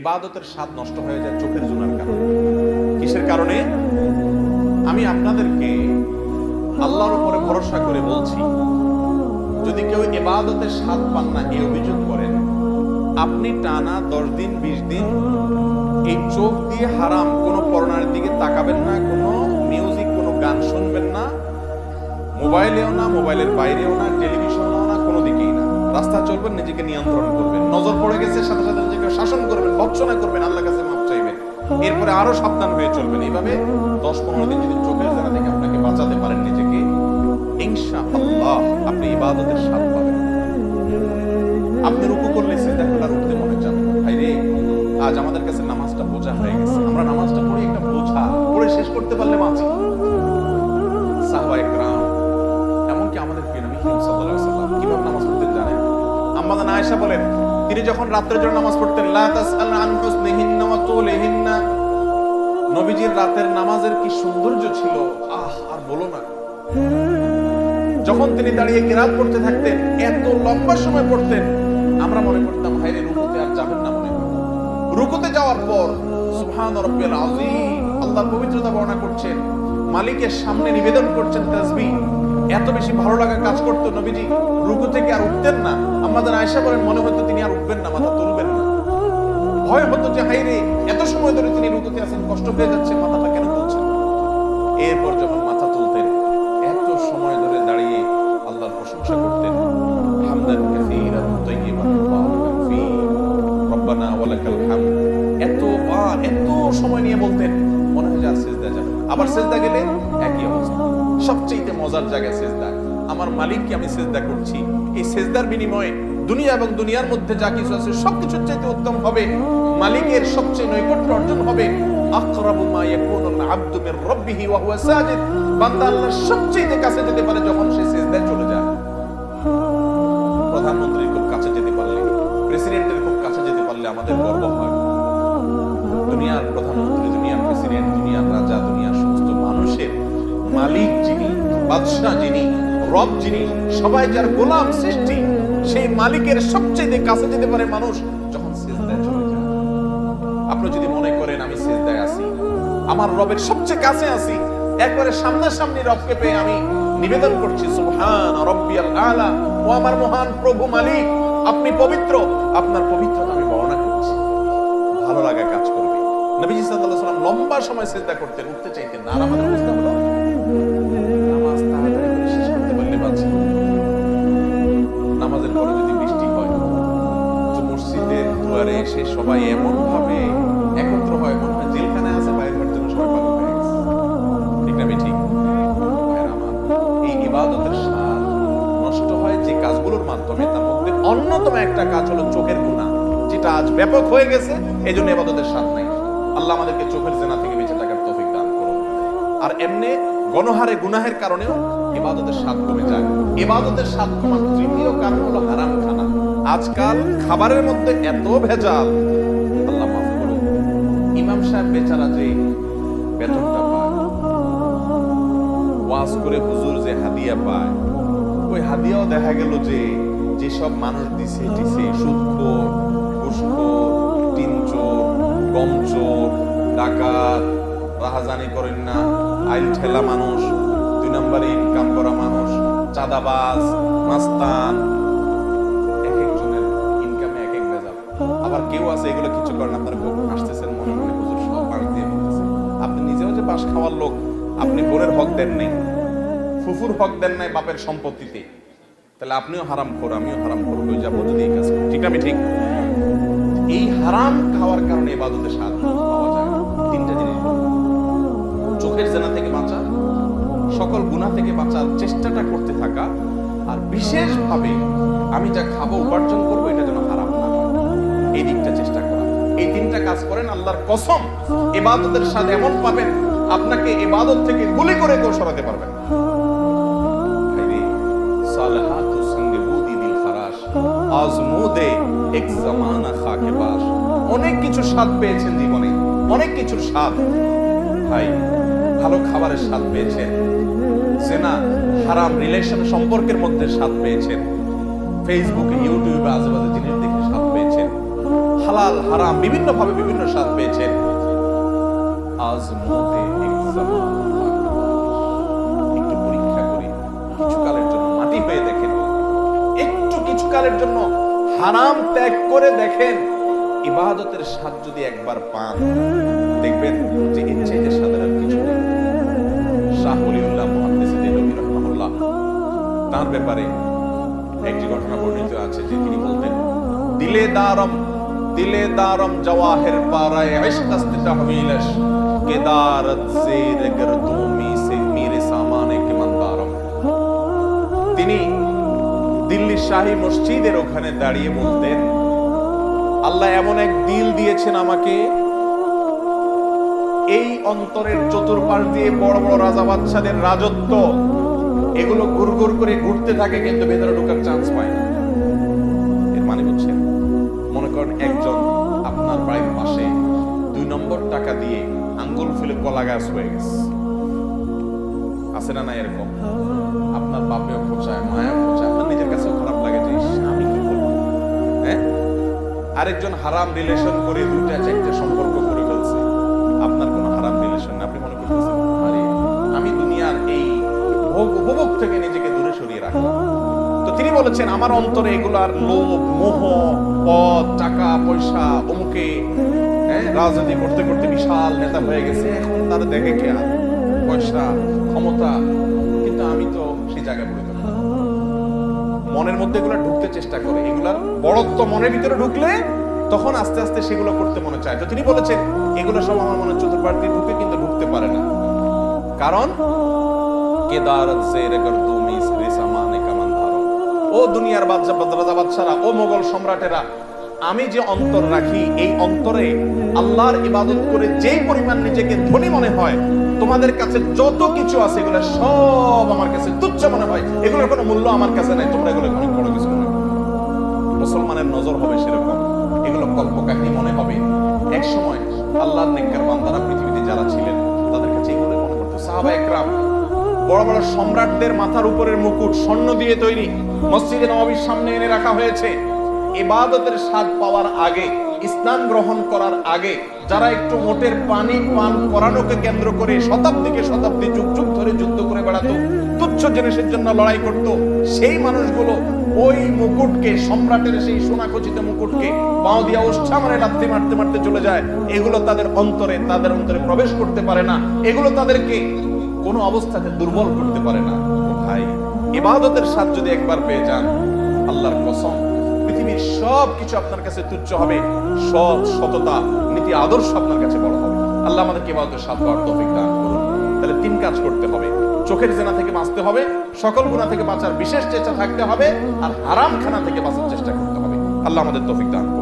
ইবাদতের স্বাদ নষ্ট হয়ে যায় চোখের জোনার কারণে। কিসের কারণে? আমি আপনাদেরকে আল্লাহর উপরে ভরসা করে বলছি, যদি কেউ ইবাদতের স্বাদ পান না, এই অভিযোগ করেন, আপনি টানা দশ দিন, বিশ দিন এই চোখ দিয়ে হারাম কোনো করোনার দিকে তাকাবেন না, কোনো মিউজিক কোনো গান শুনবেন না। মোবাইলেও না, মোবাইলের বাইরেও না, টেলিভিশনেও রাস্তা চলবেন নিজেকে নিয়ন্ত্রণ করবেন নজর পড়ে গেছে, সাথে সাথে নিজেকে শাসন করবেন ভৎসনা করবেন আল্লাহ কাছে মাপ চাইবেন এরপরে আরও সাবধান হয়ে চলবেন। এইভাবে দশ পনেরো দিন যদি চোখের জায়গা থেকে আপনাকে বাঁচাতে পারেন নিজেকে আপনি ইবাদতের স্বাদ পাবেন। আপনি রুকু করলে সিজদা করলে উঠতে মনে চান ভাই রে আজ আমাদের কাছে তিনি যখন রাত্রের জন্য নামাজ পড়তেন নবীজির রাতের নামাজের কি সৌন্দর্য ছিল? আহ, আর বলো না। যখন তিনি দাঁড়িয়ে কেরাত পড়তে থাকতেন, এত লম্বা সময় পড়তেন, আমরা মনে করতাম হাইরে রুকুতে আর যাবেন না মনে হয়। রুকুতে যাওয়ার পর, সুবহান রাব্বিল আযীম, আল্লাহর পবিত্রতা বর্ণনা করছেন, মালিকের সামনে নিবেদন করছেন তাসবিহ। এত বেশি ভালো লাগা কাজ করতো নবীজি। রুকু থেকে আর উঠতেন না। আমাদের আয়েশা বলেন, মনে হতো তিনি আর উঠবেন না, মাথা তুলবেন না। ভয় হতো যে হাইরে এত সময় ধরে তিনি রুকুতে আছেন, কষ্ট হয়ে যাচ্ছে, মাথাটা কেন তুলছেন এরপর যখন মাথা তুলতেন, এত সময় ধরে দাঁড়িয়ে আল্লাহর প্রশংসা করতেন, হামদান কাসীরান তাইয়িবান ফী, রব্বানা ওয়ালাকাল হামদ। এত বার, এত সময় নিয়ে বলতেন, মনে হয় যে আর সেজদা যাবে। আবার সেজদা গেলে সবচেয়ে মজার জায়গা সেজদা। আমার মালিককে আমি সেজদা করছি। এই সেজদার বিনিময়ে দুনিয়া এবং দুনিয়ার মধ্যে যা কিছু আছে, সবকিছুর চাইতে উত্তম হবে। মালিকের সবচেয়ে নৈকট্য অর্জন হবে আকরাবু মা ওয়া হুয়া সাজিদ। বান্দা আল্লাহর সবচেয়ে কাছে যেতে পারে যখন সে সিজদায় চলে যায়। প্রধানমন্ত্রীর খুব কাছে যেতে পারলে, প্রেসিডেন্টের খুব কাছে যেতে পারলে আমাদের গর্ব হয়। দুনিয়ার প্রধানমন্ত্রী, দুনিয়ার প্রেসিডেন্ট, দুনিয়ার রাজা, দুনিয়ার সমস্ত মানুষের মালিক বাদশাহ যিনি, রব যিনি, সবাই যার গোলাম সৃষ্টি, সেই মালিকের সবচেয়ে কাছে যেতে পারে মানুষ যখন সিজদায় চলে যায়। আপনি যদি মনে করেন, আমি সিজদায় আছি, আমার রবের সবচেয়ে কাছে আছি, একবারে সামনাসামনি রবকে পেয়ে আমি নিবেদন করছি, সুবহান রব্বিয়াল আলা, ও আমার মহান প্রভু মালিক, আপনি পবিত্র, আপনার পবিত্রতা আমি বর্ণনা করছি। ভালো লাগা কাজ করবে। নবীজি সাল্লাল্লাহু আলাইহি লম্বা সময় সিজদা করতেন, উঠতে চাইতেন না আমাদের অন্যতম একটা কাজ হলো চোখের গুণা, যেটা আজ ব্যাপক হয়ে গেছে এই জন্য ইবাদতের স্বাদ নাই। আল্লাহ আমাদেরকে চোখের জেনা থেকে বেঁচে থাকার তৌফিক দান করুন। আর এমনি গণহারে গুনাহের কারণেও ইবাদতের স্বাদ কমে যায়। ইবাদতের স্বাদ কমার তৃতীয় কারণ হলো হারাম খানা। আজকাল খাবারের মধ্যে এত ভেজাল, আল্লাহ মাফ করুন। ইমাম সাহেব বেচারা যে বেতনটা পায়, ওয়াজ করে হুজুর যে হাদিয়া পায়, ওই হাদিয়াও দেখা গেল যে যেসব মানুষ দিছে টিছে সুদখোর ঘুষখোর টিনচোর গমচোর, ডাকাত, রাহাজানি করেন না, আইল ঠেলা মানুষ, দুই নম্বরে ইনকাম করা মানুষ, চাঁদাবাজ, মাস্তান, এক একজনের ইনকামে এক এক আবার কেউ আছে, এগুলো কিছু করেন আপনারা মনে মনে হুজুর সব বাড়ি দিয়ে বলতেছেন আপনি নিজেও যে বাস খাওয়ার লোক, আপনি বোনের হক দেন নাই, ফুফুর হক দেন নাই বাপের সম্পত্তিতে। তাহলে আপনিও হারাম খোর, আমিও হারাম খোর, হয়ে যাব যদি এই কাজ। ঠিক আমি ঠিক? এই হারাম খাওয়ার কারণে এবাদতে স্বাদ তিনটা জিনিস। চোখের জেনা থেকে বাঁচা, সকল গুণা থেকে বাঁচার চেষ্টাটা করতে থাকা, আর বিশেষভাবে আমি যা খাব, উপার্জন করব, এটা যেন হারাম না এই দিকটা চেষ্টা করা। এই তিনটা কাজ করেন, আল্লাহর কসম এবাদতের স্বাদ এমন পাবেন, আপনাকে এবাদত থেকে গুলি করে কেউ সরাতে পারবেন আজমুদে এক জামানা খাকে বাস। অনেক কিছু স্বাদ পেয়েছেন জীবনে, অনেক কিছুর স্বাদ। ভাই, ভালো খাবারের স্বাদ পেয়েছেন। সেনা হারাম রিলেশন সম্পর্কের মধ্যে স্বাদ পেয়েছেন। ফেসবুকে ইউটিউবে আজেবাজে জিনিস দেখে স্বাদ পেয়েছেন। হালাল, হারাম বিভিন্ন ভাবে বিভিন্ন স্বাদ পেয়েছেন। আজ এক একটু কিছুকালের জন্য হারাম ত্যাগ করে দেখেন, ইবাদতের স্বাদ যদি একবার পান, দেখবেন যে চাইতে স্বাদের আর কিছু নেই। শাহ ওলিউল্লাহ মুহাদ্দিস দেহলভী তার ব্যাপারে একটি ঘটনা বর্ণিত আছে যে তিনি বলতেন, দিলে দারম দিলে দারম জওয়াহির পারায় ইশকাস্ত তাহমিলশ কেদারত জের গরদুমি শাহী মসজিদের ওখানে দাঁড়িয়ে বলতেন, আল্লাহ এমন এক দিল দিয়েছেন আমাকে। এই অন্তরের চতুর্পাশ দিয়ে বড় বড় রাজা বাচ্চাদের রাজত্ব, এগুলো গুড় করে ঘুরতে থাকে, কিন্তু ভেতরে ঢোকার চান্স পায় না। এর মানে হচ্ছে, মনে করেন একজন আপনার বাড়ির পাশে দুই নম্বর টাকা দিয়ে আঙ্গুল ফুলে কলা গাছ হয়ে গেছে। আছে না না এরকম? আপনার বাপেও খোঁচায়, মায়াও আরেকজন হারাম রিলেশন করে দুইটা চারটা সম্পর্ক করে ফেলছে। আপনার কোনো হারাম রিলেশন আপনি মনে করতেছেন আমি দুনিয়ার এই ভোগ, উপভোগ থেকে নিজেকে দূরে সরিয়ে রাখলাম। তো তিনি বলেছেন, আমার অন্তরে এগুলার লোভ, মোহ, পদ, টাকা, পয়সা, অমুকে হ্যাঁ রাজনীতি করতে করতে বিশাল নেতা হয়ে গেছে। এখন দেখে কে পয়সা, ক্ষমতা, কিন্তু আমি তো সেই জায়গায় পড়ে মনের মধ্যে এগুলো ঢুকতে চেষ্টা করে। এগুলার বড়ত্ব মনের ভিতরে ঢুকলে তখন আস্তে আস্তে সেগুলো করতে মনে চায়। তো তিনি বলেছেন, এগুলো সব আমার মনে চতুর্পাশ দিয়ে ঢুকে কিন্তু ঢুকতে পারে না। কারণ ও দুনিয়ার বাদশা বাদশারা, ও মোগল সম্রাটেরা আমি যে অন্তর রাখি, এই অন্তরে আল্লাহর ইবাদত করে যে পরিমাণ নিজেকে ধনী মনে হয়, তোমাদের কাছে যত কিছু আছে এগুলো সব আমার কাছে তুচ্ছ মনে হয়। এগুলোর কোনো মূল্য আমার কাছে নাই, তোমরা এগুলো অনেক বড় কিছু মনে মুসলমানের নজর হবে সেরকম। এগুলো কল্পকাহিনী মনে হবে। এক সময় আল্লাহর নেককার বান্দারা পৃথিবীতে যারা ছিলেন, তাদের কাছে এগুলো মনে করতো সাহাবা একরাম, বড় বড় সম্রাটদের মাথার উপরের মুকুট, স্বর্ণ দিয়ে তৈরি, মসজিদে নবাবির সামনে এনে রাখা হয়েছে। ইবাদতের স্বাদ পাওয়ার আগে, ইসলাম গ্রহণ করার আগে, যারা একটু মোটের পানি পান করানোকে কেন্দ্র করে শতাব্দীকে শতাব্দী যুগ যুগ ধরে যুদ্ধ করে বেড়াতো, তুচ্ছ জিনিসের জন্য লড়াই করত, সেই মানুষগুলো ওই মুকুটকে, সম্রাটের সেই সোনাখচিত মুকুটকে পাও দিয়া ওষ্ঠা মানে লাথি মারতে মারতে চলে যায়। এগুলো তাদের অন্তরে তাদের অন্তরে প্রবেশ করতে পারে না। এগুলো তাদেরকে কোনো অবস্থাতে দুর্বল করতে পারে না। ভাই, ইবাদতের স্বাদ যদি একবার পেয়ে যান, আল্লাহর কসম পৃথিবীর সব কিছু আপনার কাছে তুচ্ছ হবে। সৎ, সততা, নীতি, আদর্শ আপনার কাছে বড় হবে। আল্লাহ আমাদেরকে বলতে সাত পাওয়ার তৌফিক দান করুন। তাহলে তিন কাজ করতে হবে। চোখের জেনা থেকে বাঁচতে হবে, সকল গুণা থেকে বাঁচার বিশেষ চেষ্টা থাকতে হবে, আর হারাম খানা থেকে বাঁচার চেষ্টা করতে হবে। আল্লাহ আমাদের তৌফিক দান করুন।